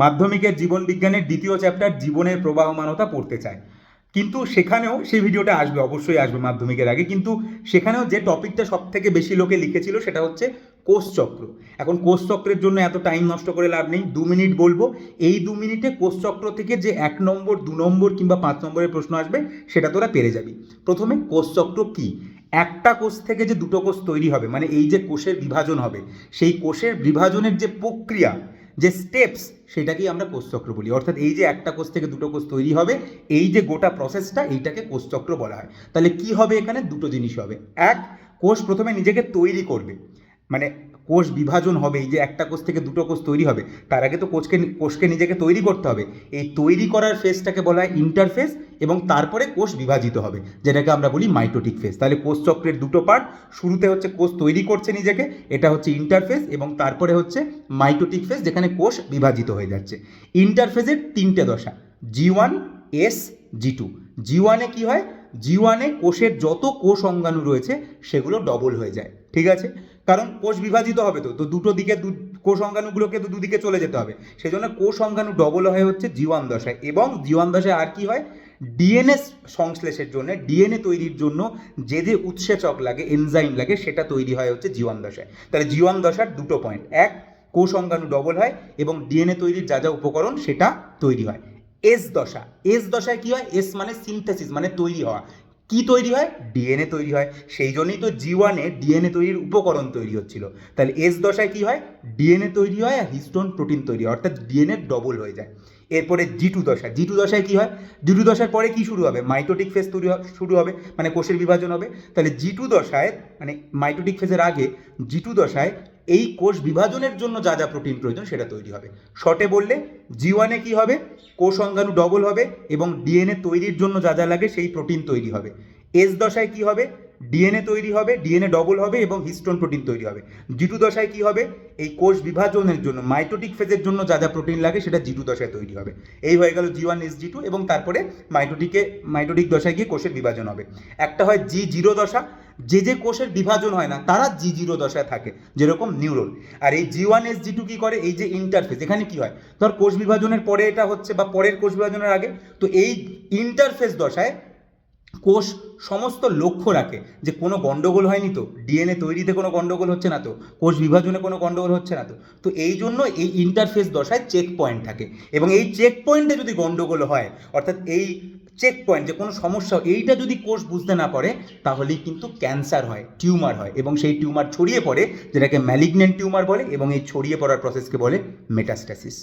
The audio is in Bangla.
মাধ্যমিকের জীবন বিজ্ঞানের দ্বিতীয় চ্যাপ্টার জীবনের প্রবাহমানতা পড়তে চায়। কিন্তু সেখানেও সেই ভিডিওটা আসবে, অবশ্যই আসবে মাধ্যমিকের আগে। কিন্তু সেখানেও যে টপিকটা সব থেকে বেশি লোকে লিখেছিল সেটা হচ্ছে কোষচক্র এখন কোষচক্রের জন্য এত টাইম নষ্ট করে লাভ নেই, দু মিনিট বলব। এই দু মিনিটে কোষচক্র থেকে যে এক নম্বর, দু নম্বর কিংবা পাঁচ নম্বরের প্রশ্ন আসবে, সেটা তোরা পেরে যাবি। প্রথমে কোষচক্র কী? একটা কোষ থেকে যে দুটো কোষ তৈরি হবে মানে এই যে কোষের বিভাজন হবে, সেই কোষের বিভাজনের যে প্রক্রিয়া যে স্টেপস সেটাকেই আমরা কোষচক্র বলি। অর্থাৎ এই যে একটা কোষ থেকে দুটো কোষ তৈরি হবে, এই যে গোটা প্রসেসটা এইটাকে কোষচক্র বলা হয়। তাহলে কি হবে এখানে? দুটো জিনিস হবে। এক, কোষ প্রথমে নিজেকে তৈরি করবে। মানে কোষ বিভাজন হবে, এই যে একটা কোষ থেকে দুটো কোষ তৈরি হবে, তার আগে তো কোষকে কোষকে নিজেকে তৈরি করতে হবে। এই তৈরি করার ফেজটাকে বলা হয় ইন্টারফেস এবং তারপরে কোষ বিভাজিত হবে, যেটাকে আমরা বলি মাইটোটিক ফেজ তাহলে কোষ চক্রের দুটো পার্ট শুরুতে হচ্ছে কোষ তৈরি করছে নিজেকে, এটা হচ্ছে ইন্টারফেস এবং তারপরে হচ্ছে মাইটোটিক ফেজ যেখানে কোষ বিভাজিত হয়ে যাচ্ছে। ইন্টারফেজের তিনটে দশা G one S G two G ওয়ানে কী হয়? জি ওয়ানে কোষের যত কোষ অঙ্গাণু রয়েছে, সেগুলো ডবল হয়ে যায়। ঠিক আছে? কারণ কোষ বিভাজিত হবে তো তো দুটো দিকে দু কোষ অঙ্গাণুগুলোকে তো দুদিকে চলে যেতে হবে। সেজন্য কোষ অঙ্গাণু ডবল হয়ে হচ্ছে জীবাণ দশায় এবং জীবাণ দশায় আর কি হয়? ডিএনএ সংশ্লেষের জন্য ডিএনএ তৈরির জন্য যে যে উৎসেচক লাগে এনজাইম লাগে, সেটা তৈরি হয় হচ্ছে জীবাণ দশায়। তাহলে জীবাণ দশার দুটো পয়েন্ট এক কোষ অঙ্গাণু ডবল হয় এবং ডিএনএ তৈরির যা যা উপকরণ সেটা তৈরি হয়। এস দশা এস দশায় কি হয়? এস মানে সিনথেসিস মানে তৈরি হওয়া। কি তৈরি হয়? ডিএনএ তৈরি হয়। সেই জন্যই তো জি ওয়ানে ডিএনএ তৈরির উপকরণ তৈরি হচ্ছিল। তাহলে এস দশায় কি হয়? ডিএনএ তৈরি হয় আর হিস্টোন প্রোটিন তৈরি হয়, অর্থাৎ ডিএনএ ডবল হয়ে যায়। এরপরে জি টু দশা। জি টু দশায় কী হয়? জি টু দশার পরে কি শুরু হবে? মাইটোটিক ফেজ তৈরি শুরু হবে মানে কোষের বিভাজন হবে। তাহলে জি টু দশায় মানে মাইটোটিক ফেজের আগে জি টু দশায় এই কোষ বিভাজনের জন্য যা যা প্রোটিন প্রয়োজন সেটা তৈরি হবে। শর্টে বললে জি ওয়ানে কী হবে? কোষ অঙ্গাণু ডবল হবে এবং ডিএনএ তৈরির জন্য যা যা লাগে সেই প্রোটিন তৈরি হবে। এস দশায় কি হবে? ডিএনএ তৈরি হবে ডিএনএ ডবল হবে এবং হিস্টোন প্রোটিন তৈরি হবে। জিটু দশায় কি হবে? এই কোষ বিভাজনের জন্য মাইটোটিক ফেজের জন্য যা যা প্রোটিন লাগে সেটা জিটু দশায় তৈরি হবে। এই হয়ে গেল G one S G two এবং তারপরে মাইটোটিকে মাইটোটিক দশায় গিয়ে কোষের বিভাজন হবে। একটা হয় জি জিরো দশা যে যে কোষের বিভাজন হয় না, তারা জি জিরো দশায় থাকে, যেরকম নিউরন আর এই G one S G two কী করে? এই যে ইন্টারফেস এখানে কি হয়? ধর কোষ বিভাজনের পরে এটা হচ্ছে বা পরের কোষ বিভাজনের আগে, তো এই ইন্টারফেস দশায় কোষ সমস্ত লক্ষ্য রাখে যে কোনো গণ্ডগোল হয়নি তো ডিএনএ তৈরিতে কোনো গণ্ডগোল হচ্ছে না তো, কোষ বিভাজনে কোনো গণ্ডগোল হচ্ছে না তো। তো এই জন্য এই ইন্টারফেস দশায় চেক পয়েন্ট থাকে। এবং এই চেক পয়েন্টে যদি গণ্ডগোল হয়, অর্থাৎ এই চেক পয়েন্ট যে কোনো সমস্যা, এইটা যদি কোষ বুঝতে না পারে, তাহলেই কিন্তু ক্যান্সার হয় টিউমার হয় এবং সেই টিউমার ছড়িয়ে পড়ে, যেটাকে ম্যালিগনেন্ট টিউমার বলে এবং এই ছড়িয়ে পড়ার প্রসেসকে বলে মেটাস্ট্যাসিস